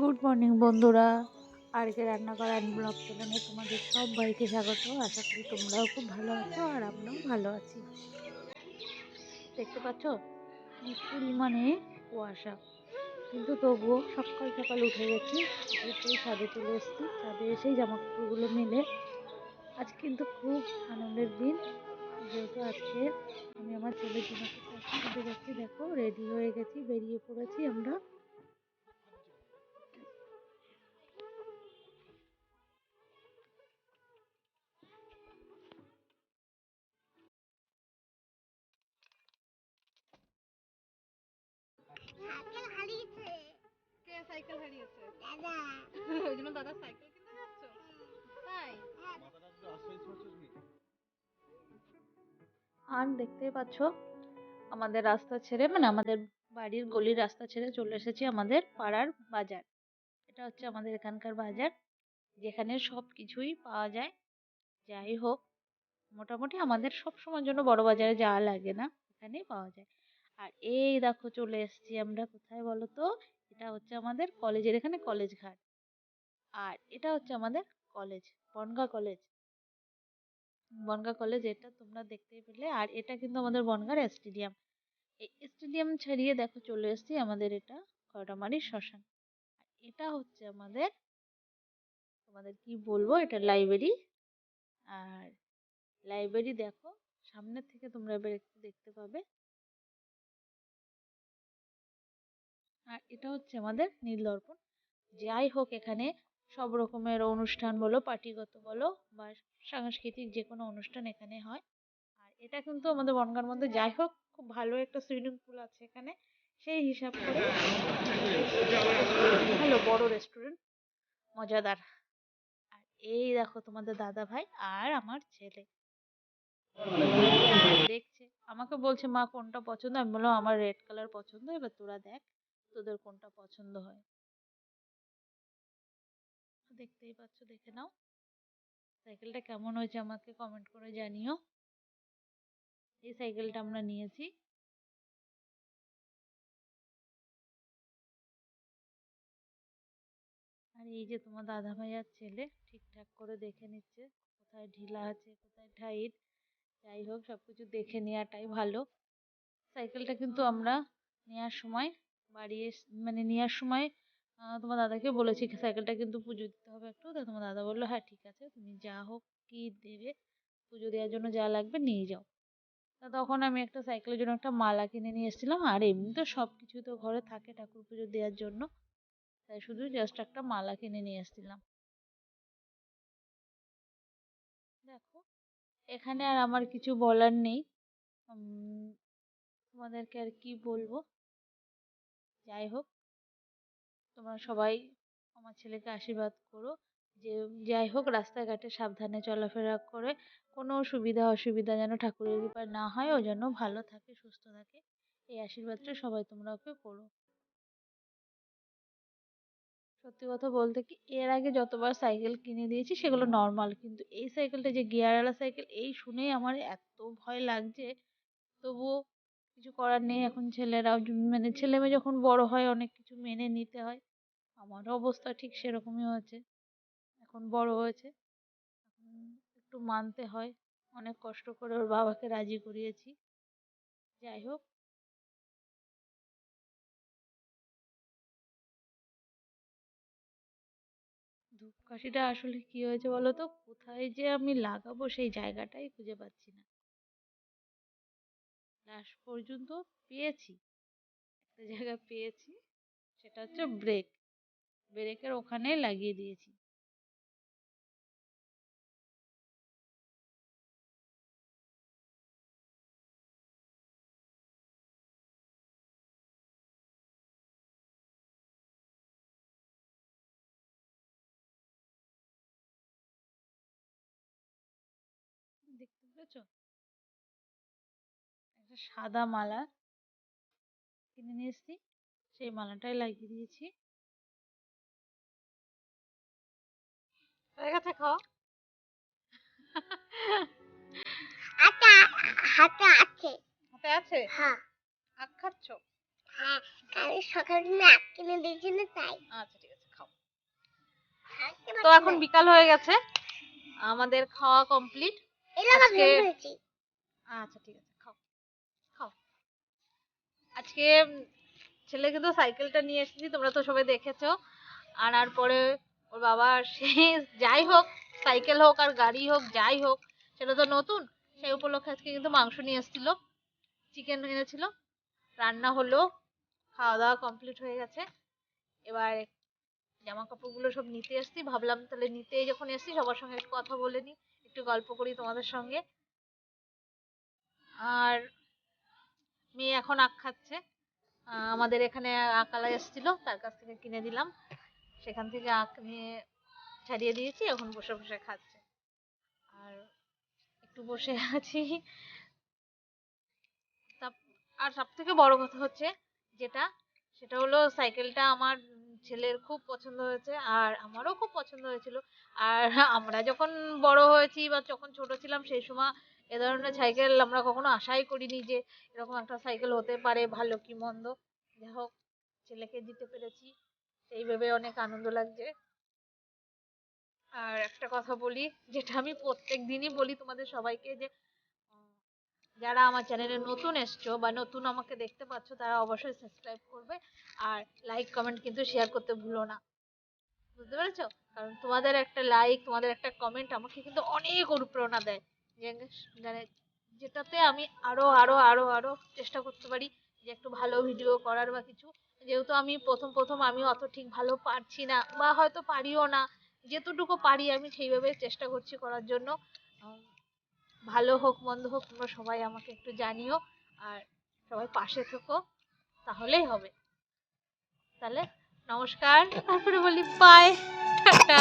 Good morning বন্ধুরা। আজকে রান্না করা ব্লগ চ্যানেলে তোমাদের সব ভাইকে স্বাগত। আশা করি তোমরাও খুব ভালো আছো আর আমরাও ভালো আছি। দেখতে পাচ্ছ? পরিমাণে কুয়াশা। কিন্তু তবুও সকাল সকাল উঠে গেছি উঠেই ছাদে চলে এসেছি। ছাদে এসেই জামা কাপড়গুলো মেলে। আজ কিন্তু খুব আনন্দের দিন। যেহেতু আজকে আমি আমার ছেলের জন্য যাচ্ছি, দেখো রেডি হয়ে গেছি, বেরিয়ে পড়েছি আমরা। সাইকেল হারিয়েছে। কে সাইকেল হারিয়েছে? দাদা। ওই জন্য দাদা সাইকেল কিনতে যাচ্ছ? তাই? আর দেখতেই পাচ্ছ আমাদের রাস্তা ছেড়ে মানে আমাদের বাড়ির গলির রাস্তা ছেড়ে চলে এসেছি আমাদের পাড়ার বাজার। এটা হচ্ছে আমাদের এখানকার বাজার যেখানে সব কিছুই পাওয়া যায়। যাই হোক মোটামুটি আমাদের সব সময়ের জন্য বড় বাজারে যাওয়া লাগে না এখানেই পাওয়া যায়। আর এই দেখো চলে এসেছি আমরা, কোথায় বলো তো এটা হচ্ছে আমাদের কলেজের, এখানে কলেজ ঘাট। আর এটা হচ্ছে আমাদের college, Bangaon college. Bangaon college, এটা তোমরা দেখতেই পেলে। আর এটা কিন্তু আমাদের বনগার স্টেডিয়াম। এই স্টেডিয়াম ছাড়িয়ে দেখো চলে এসেছি আমাদের এটা কয়টামারি শ্মশান। এটা হচ্ছে আমাদের, তোমাদের কি বলব? এটা লাইব্রেরি। আর লাইব্রেরি দেখো, সামনের থেকে তোমরা এবার একটু দেখতে পাবে। আর এটা হচ্ছে আমাদের নীলদর্পণ। যাই হোক এখানে সব রকমের অনুষ্ঠান বলো, পার্টিগত বলো বা সাংস্কৃতিক যে কোনো অনুষ্ঠান এখানে হয়। আর এটা কিন্তু আমাদের বনগাঁর মধ্যে যাই হোক, খুব ভালো একটা সুইমিং পুল আছে এখানে। সেই হিসাব করে ভালো বড় রেস্টুরেন্ট। মজাদার। আর এই দেখো তোমাদের দাদা ভাই আর আমার ছেলে। দেখছে। আমাকে বলছে, মা, কোনটা পছন্দ? আমি বললাম, আমার রেড কালার পছন্দ, এবার তোরা দেখ। তোদের কোনটা পছন্দ হয়? দেখতেই পাচ্ছ, দেখে নাও। সাইকেলটা কেমন হয়েছে আমাকে কমেন্ট করে জানিও। এই সাইকেলটা আমরা নিয়েছি। আর এই যে তোমার দাদা ভাইয়ার ছেলে ঠিকঠাক করে দেখে নিচ্ছে, কোথায় ঢিলা আছে, কোথায় টাইট যাই হোক সব কিছু দেখে নেওয়াটাই ভালো। সাইকেলটা কিন্তু আমরা নেওয়ার সময় বাড়ি এস মানে নেওয়ার সময় তোমার দাদাকে বলেছি সাইকেলটা কিন্তু পুজো দিতে হবে একটু। তা তোমার দাদা বলল হ্যাঁ ঠিক আছে, তুমি যা হোক কি দেবে, পুজো দেওয়ার জন্য যা লাগবে নিয়ে যাও। তা তখন আমি একটা সাইকেলের জন্য একটা মালা কিনে নিয়ে এসেছিলাম, আর এমনি তো সব কিছু তো ঘরে থাকে ঠাকুর পুজো দেওয়ার জন্য। তাই শুধু জাস্ট একটা মালা কিনে নিয়ে এসেছিলাম। দেখো, এখানে আর আমার কিছু বলার নেই। তোমাদেরকে আর কি বলব? যাই হোক, তোমরা সবাই আমার ছেলেকে আশীর্বাদ করো। যে, যাই হোক, রাস্তাঘাটে সাবধানে চলাফেরা করে কোনো সুবিধা অসুবিধা যেন ঠাকুরের কৃপায় না হয়, ও যেন ভালো থাকে, সুস্থ থাকে, এই আশীর্বাদটা সবাই তোমরা ওকে করো। সত্যি কথা বলতে কি, এর আগে যতবার সাইকেল কিনে দিয়েছি, সেগুলো নর্মাল, কিন্তু এই সাইকেলটা যে গিয়ারওয়ালা সাইকেল, এই শুনেই আমার এত ভয় লাগছে। তবুও কিছু করার নেই। এখন ছেলেরাও মানে ছেলে মেয়ে যখন বড় হয় অনেক কিছু মেনে নিতে হয়। আমারও অবস্থা ঠিক সেরকমই হয়েছে। এখন বড় হয়েছে। একটু মানতে হয়। অনেক কষ্ট করে ওর বাবাকে রাজি করিয়েছি। যাই হোক। ধূপকাঠিটা আসলে কি হয়েছে বলো তো কোথায় যে আমি লাগাবো সেই জায়গাটাই খুঁজে পাচ্ছি না। লাস্ট পর্যন্ত পেয়েছি। একটা জায়গা পেয়েছি, সেটা হচ্ছে ব্রেক। ব্রেকের ওখানে লাগিয়ে দিয়েছি। দেখতে পেরেছ? একটা সাদা মালা কিনে নিয়ে এসেছি সেই মালাটাই লাগিয়ে দিয়েছি। হয়ে গেছে খাওয়া আটা হাতে আছে। হাতে আছে? হ্যাঁ। আখ খাচ্ছ? হ্যাঁ কাল সকালে না আখ কিনে দিয়েছি তাই। আচ্ছা ঠিক আছে তো এখন বিকাল হয়ে গেছে। আমাদের খাওয়া কমপ্লিট। আজকে- আচ্ছা ঠিক আছে। খাও খাও আজকে ছেলে কিন্তু সাইকেলটা নিয়ে এসেছি, তোমরা তো সবাই দেখেছ। আনার পরে ওর বাবা সে যাই হোক, সাইকেল হোক আর গাড়ি হোক, যাই হোক, সেটা তো নতুন। সেই উপলক্ষে আজকে কিন্তু মাংস নিয়ে এসেছিল চিকেন এনেছিল। রান্না হলো, খাওয়া দাওয়া কমপ্লিট হয়ে গেছে। এবার জামা কাপড়গুলো সব নিতে এসেছি, ভাবলাম তাহলে নিতে যখন এসেছি, সবার সঙ্গে একটু কথা বলে নিই, একটু গল্প করি তোমাদের সঙ্গে। আর মেয়ে এখন আখ খাচ্ছে। আমাদের এখানে আকালা এসেছিল, তার কাছ থেকে কিনে দিলাম। সেখান থেকে আখ নিয়ে ছাড়িয়ে দিয়েছি, এখন বসে বসে খাচ্ছে। আর একটু বসে আছি। আর সব থেকে বড় কথা হচ্ছে যেটা, সেটা হলো সাইকেলটা আমার ছেলের খুব পছন্দ হয়েছে, আর আমারও খুব পছন্দ হয়েছিল। আর আমরা যখন বড় হয়েছি বা যখন ছোট ছিলাম, সেই সময় এ ধরনের সাইকেল আমরা কখনো আশাই করিনি যে এরকম একটা সাইকেল হতে পারে, ভালো কি মন্দ। যাই হোক, ছেলেকে দিতে পেরেছি, সেই ভেবে অনেক আনন্দ লাগছে। আর একটা কথা বলি, যেটা আমি প্রত্যেক দিনই বলি তোমাদের সবাইকে যে যারা আমার চ্যানেলে নতুন এসছো বা নতুন আমাকে দেখতে পাচ্ছ, তারা অবশ্যই সাবস্ক্রাইব করবে আর লাইক কমেন্ট কিন্তু শেয়ার করতে ভুলো না। বুঝতে পেরেছ? কারণ তোমাদের একটা লাইক তোমাদের একটা কমেন্ট আমাকে কিন্তু অনেক অনুপ্রেরণা দেয়। মানে যেটাতে আমি আরও আরও আরও আরও চেষ্টা করতে পারি যে একটু ভালো ভিডিও করার বা কিছু। যেহেতু আমি প্রথম প্রথম আমি অত ঠিক ভালো পারছি না বা হয়তো পারিও না, যেতটুকু পারি আমি সেইভাবে চেষ্টা করছি করার জন্য। ভালো হোক, মন্দ হোক, তোমরা সবাই আমাকে একটু জানিও আর সবাই পাশে থেকো, তাহলেই হবে। তাহলে নমস্কার। তারপরে বলি বাই টাটা।